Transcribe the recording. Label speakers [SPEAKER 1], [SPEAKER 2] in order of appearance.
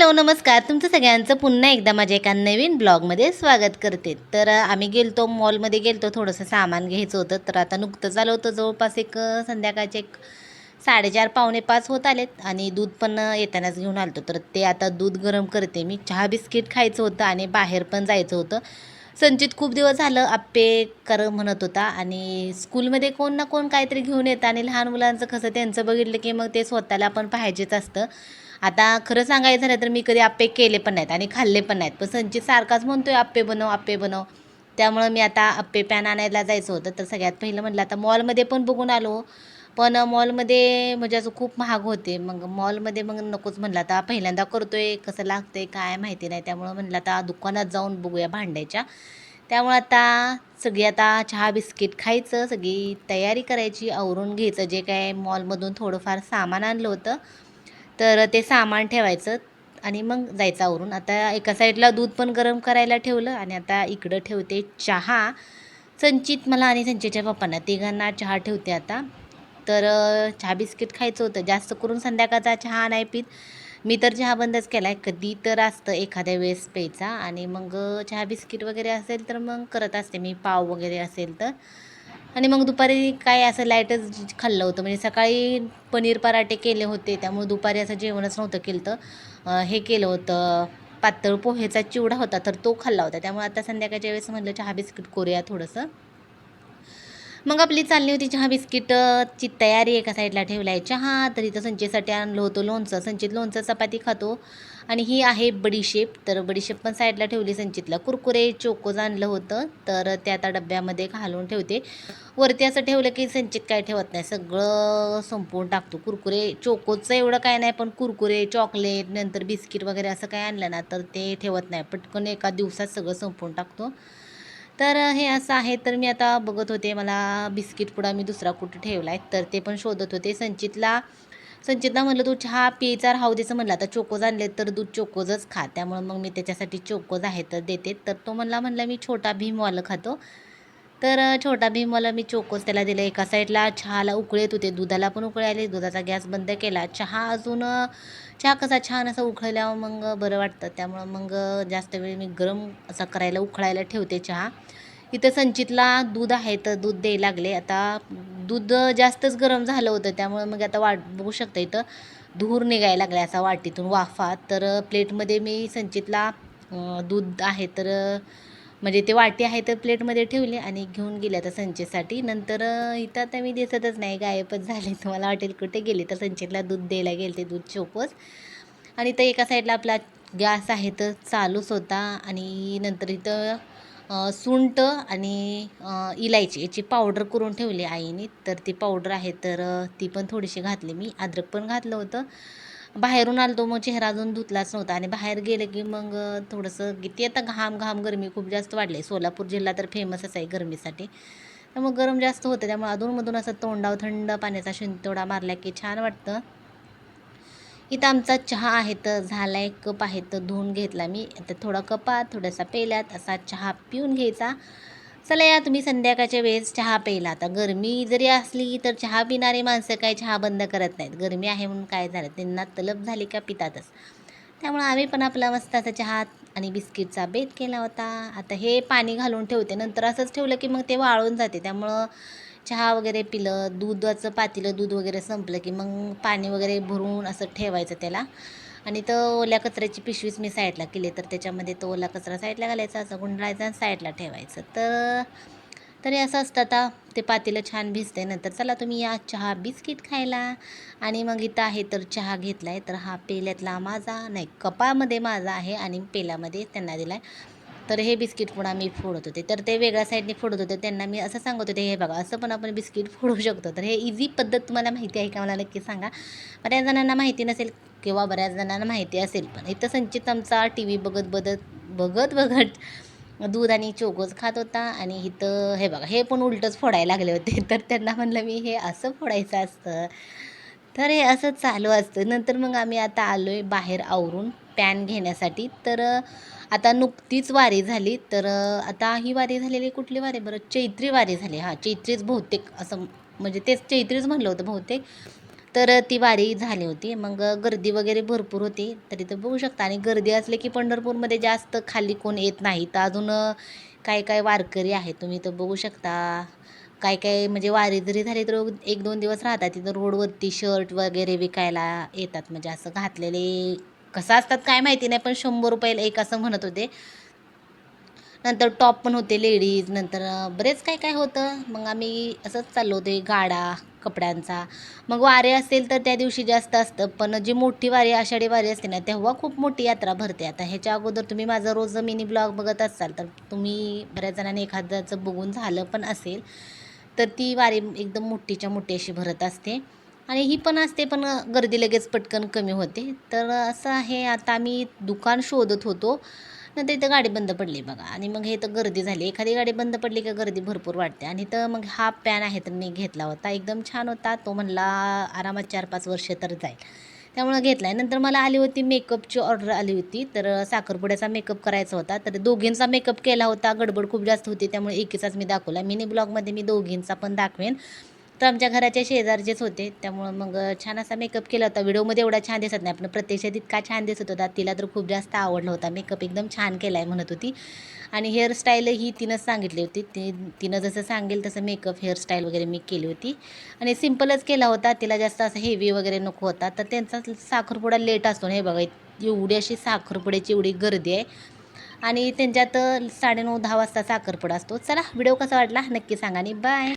[SPEAKER 1] Hello नमस्कार. तुमचं सगळ्यांचं पुन्हा एकदा माझ्या एका नवीन ब्लॉगमध्ये स्वागत करते. तर आम्ही गेलतो मॉलमध्ये गेलतो थोडंसं सामान घ्यायचं होतं. तर आता नुकतंच आलं होतं जवळपास एक संध्याकाळचे एक साडेचार पावणे पाच होत आलेत. आणि दूध पण येतानाच घेऊन आलतो. तर ते आता दूध गरम करते. मी चहा बिस्किट खायचं होतं आणि बाहेर पण जायचं होतं. संचित खूप दिवस झालं आप्पे कर म्हणत होता आणि स्कूलमध्ये कोण ना कोण काहीतरी घेऊन येतं आणि लहान मुलांचं कसं त्यांचं बघितलं की मग ते स्वतःला पण पाहिजेच असतं. आता खरं सांगायचं झालं तर मी कधी आप्पे केले पण नाहीत आणि खाल्ले पण नाहीत. पण संचित सारखाच म्हणतोय आप्पे बनव आप्पे बनव. त्यामुळं मी आता आप्पे पॅन आणायला जायचं होतं. तर सगळ्यात पहिलं म्हटलं आता मॉलमध्ये पण बघून आलो. पण मॉलमध्ये म्हणजे असं खूप महाग होते. मग मॉलमध्ये मग नकोच म्हणलं. आता पहिल्यांदा करतो आहे कसं लागतंय काय माहिती नाही. त्यामुळं म्हणलं आता दुकानात जाऊन बघूया भांड्याच्या. त्यामुळं आता सगळी आता चहा बिस्किट खायचं सगळी तयारी करायची आवरून घ्यायचं. जे काय मॉलमधून थोडंफार सामान आणलं होतं तर ते सामान ठेवायचं आणि मग जायचं आवरून. आता एका साईडला दूध पण गरम करायला ठेवलं आणि आता इकडं ठेवते चहा. संचित मला आणि संचितच्या पप्पांना. तिघांना चहा ठेवते आता. तर चहा बिस्किट खायचं होतं. जास्त करून संध्याकाळचा चहा नाही पीत. मी तर चहा बंदच केला आहे कधी तर असतं एखाद्या वेळेस प्यायचा आणि मग चहा बिस्किट वगैरे असेल तर मग करत असते मी. पाव वगैरे असेल तर. आणि मग दुपारी काय असं लाईटच खाल्लं होतं. म्हणजे सकाळी पनीर पराठे केले होते. त्यामुळे दुपारी असं जेवणच नव्हतं केलं तर हे केलं होतं. पातळ पोहेचा चिवडा होता तर तो खाल्ला होता. त्यामुळे आता संध्याकाळच्या वेळेस म्हटलं चहा बिस्किट करूया थोडंसं. मग आपली चालली होती चहा बिस्किटची तयारी एका साईडला ठेवला आहे चहा तर इथं संचेसाठी आणलं होतं लोणचं. संचित लोणचं चपाती खातो. आणि ही आहे बडीशेप तर बडीशेप पण साईडला ठेवली संचितला. कुरकुरे चोकोज आणलं होतं. तर ते आता डब्यामध्ये घालून ठेवते. वरती असं ठेवलं की संचित काय ठेवत नाही. सगळं संपवून टाकतो. कुरकुरे चोकोचं एवढं काय नाही पण कुरकुरे चॉकलेट नंतर बिस्किट वगैरे असं काय आणलं ना तर ते ठेवत नाही. पटकन एका दिवसात सगळं संपवून टाकतो. तर हे असं आहे. तर मी आता बघत होते मला बिस्किट पुडा मी दुसरा कुठं ठेवला आहे तर ते पण शोधत होते. संचितला संचितला म्हणलं तू चहा प्यायचा राहू देचं म्हणलं. आता चोकोज आणले तर दूध चोकोजच खा. त्यामुळं मग मी त्याच्यासाठी चोकोज आहे तर देते. तर तो म्हणला म्हणलं मी छोटा भीमवालं खातो. तर छोटा छोटा भीमवाला मी चोकोस त्याला दिलं एका साईडला. चहाला उकळे येत होते. दुधाला पण उकळे आले. दुधाचा गॅस बंद केला. चहा अजून चहा कसा छान असा उकळल्यावर मग बरं वाटतं. त्यामुळं मग जास्त वेळ मी गरम असा करायला उकळायला ठेवते चहा. इथं संचितला दूध आहे तर दूध द्यायला लागले. आता दूध जास्तच गरम झालं होतं. त्यामुळे मग आता वाट बघू शकता इथं धूर निघायला लागला असा वाटीतून वाफा तर प्लेटमध्ये मी संचितला दूध आहे. तर म्हणजे ते वाटी आहे तर प्लेटमध्ये ठेवली आणि घेऊन गेले आता संचेसाठी. नंतर इथं आता मी दिसतच नाही गायबच झाले. तुम्हाला वाटेल कुठे गेले तर संचेतला दूध द्यायला गेले ते दूध चोपस आणि तर एका साईडला आपला गॅस आहे तर चालूच होता आणि नंतर इथं सुंट आणि इलायची याची पावडर करून ठेवली आईने. तर ती पावडर आहे तर ती पण थोडीशी घातली मी. अद्रक पण घातलं होतं. बाहेरून आलतो मग चेहरा अजून धुतलाच नव्हता. आणि बाहेर गेलं की मग थोडंसं किती आता घाम घाम गरमी खूप जास्त वाढली. आहे सोलापूर जिल्हा तर फेमसच आहे गरमीसाठी. त्यामुळे गरम जास्त होतं त्यामुळे अधूनमधून असं तोंडावर थंड पाण्याचा शिंतोडा मारला की छान वाटतं. इथं आमचा चहा आहे तर झाला एक कप आहे तर धुवून घेतला मी. आता थोडा कपात थोडासा पेल्यात असा चहा पिऊन घ्यायचा. चला या तुम्ही संध्याकाळच्या वेळेस चहा प्यायला. आता गरमी जरी असली तर चहा पिणारी माणसं काय चहा बंद करत नाहीत. गरमी आहे म्हणून काय झालं? त्यांना तलब झाली का? पितातच. त्यामुळे आम्ही पण आपला मस्त असा चहा आणि बिस्किटचा बेत केला होता. आता हे पाणी घालून ठेवते. नंतर असंच ठेवलं की मग ते वाळून जाते. त्यामुळं चहा वगैरे पिलं दुधाचं पातीलं दूध वगैरे संपलं की मग पाणी वगैरे भरून असं ठेवायचं त्याला. आणि तर ओल्या कचऱ्याची पिशवीच मी साईडला केली तर त्याच्यामध्ये तो ओला कचरा साईडला घालायचा असं गुंडाळायचा आणि साईडला ठेवायचं. तर तरी असं असतं आता ते पातेलं छान भिजते नंतर. चला तुम्ही या चहा बिस्किट खायला. आणि मग इथं आहे तर चहा घेतला आहे तर हा पेल्यातला माझा नाही कपामध्ये माझा आहे आणि पेल्यामध्ये त्यांना दिला आहे तर हे बिस्किट पुन्हा मी फोडत होते. तर ते वेगळ्या साईडने फोडत होते. त्यांना मी असं सांगत होते हे बघा असं पण आपण बिस्किट फोडू शकतो. तर हे इझी पद्धत तुम्हाला माहिती आहे का? मला नक्की सांगा. बऱ्याच जणांना माहिती नसेल किंवा बऱ्याच जणांना माहिती असेल पण इथं संचित आमचा टी व्ही बघत बघत बघत बघत दूध आणि चोकोज खात होता आणि इथं हे बघा हे पण उलटंच फोडायला लागले होते. तर त्यांना म्हणलं मी हे असं फोडायचं असतं. तर हे असं चालू असतं. नंतर मग आम्ही आता आलो आहे बाहेर आवरून पॅन घेण्यासाठी. तर आता नुकतीच वारी झाली. तर आता ही वारी झालेली कुठली वारी? बरं चैत्री वारी झाली. हां चैत्रीच बहुतेक असं म्हणजे तेच चैत्रीच म्हणलं होतं बहुतेक. तर ती वारी झाली होती. मग गर्दी वगैरे भरपूर होती. तरी तर बघू शकता. आणि गर्दी असले की पंढरपूरमध्ये जास्त खाली कोण येत नाही. तर अजून काय काय वारकरी आहे तुम्ही तर बघू शकता. काय काय म्हणजे वारी जरी झाली तर एक दोन दिवस राहतात. तिथं रोडवरती शर्ट वगैरे विकायला येतात. म्हणजे असं घातलेले कसं असतात काय माहिती नाही. पण शंभर रुपयाला एक असं म्हणत होते. नंतर टॉप पण होते लेडीज नंतर बरेच काय काय होतं. मग आम्ही असंच चाललो होते गाडा कपड्यांचा. मग वारे असेल तर त्या दिवशी जास्त असतं पण जी मोठी वारी आषाढी वारी असते ना तेव्हा खूप मोठी यात्रा भरते. आता ह्याच्या अगोदर तुम्ही माझा रोज मिनी ब्लॉग बघत असाल तर तुम्ही बऱ्याच जणांनी एखाद्याचं बघून झालं पण असेल तर ती वारी एकदम मोठीच्या मोठी अशी भरत असते. आणि ही पण असते पण गर्दी लगेच पटकन कमी होते. तर असं आहे आता आम्ही दुकान शोधत होतो. नंतर इथं गाडी बंद पडली बघा. आणि मग हे तर गर्दी झाली. एखादी गाडी बंद पडली का गर्दी भरपूर वाटते आणि तर मग हा पॅन आहे तर मी घेतला होता. एकदम छान होता. तो म्हणला आरामात चार पाच वर्ष तर जाईल. त्यामुळं घेतला आहे नंतर मला आली होती मेकअपची ऑर्डर आली होती. तर साखरपुड्याचा मेकअप करायचा होता. तर दोघींचा मेकअप केला होता. गडबड खूप जास्त होती. त्यामुळे एकीचाच मी दाखवला. मिनी ब्लॉगमध्ये मी दोघींचा पण दाखवेन. तर आमच्या घराच्या शेजारचेच होते. त्यामुळं मग छान असा मेकअप केला होता. व्हिडिओमध्ये एवढा छान दिसत नाही. पण प्रत्यक्षात इतका छान दिसत होता. तिला तर खूप जास्त आवडला होता. मेकअप एकदम छान केला आहे म्हणत होती. आणि हेअरस्टाईल ही तिनंच सांगितली होती. ती तिनं जसं सांगेल तसं मेकअप हेअरस्टाईल वगैरे मी केली होती. आणि सिम्पलच केला होता. तिला जास्त असं हेवी वगैरे नको होता. तर त्यांचा साखरपुडा लेट असतो ना हे बघा. एवढी अशी साखरपुड्याची एवढी गर्दी आहे. आणि त्यांच्यात साडेनऊ दहा वाजता साखरपुडा असतो. चला व्हिडिओ कसा वाटला नक्की सांगा आणि बाय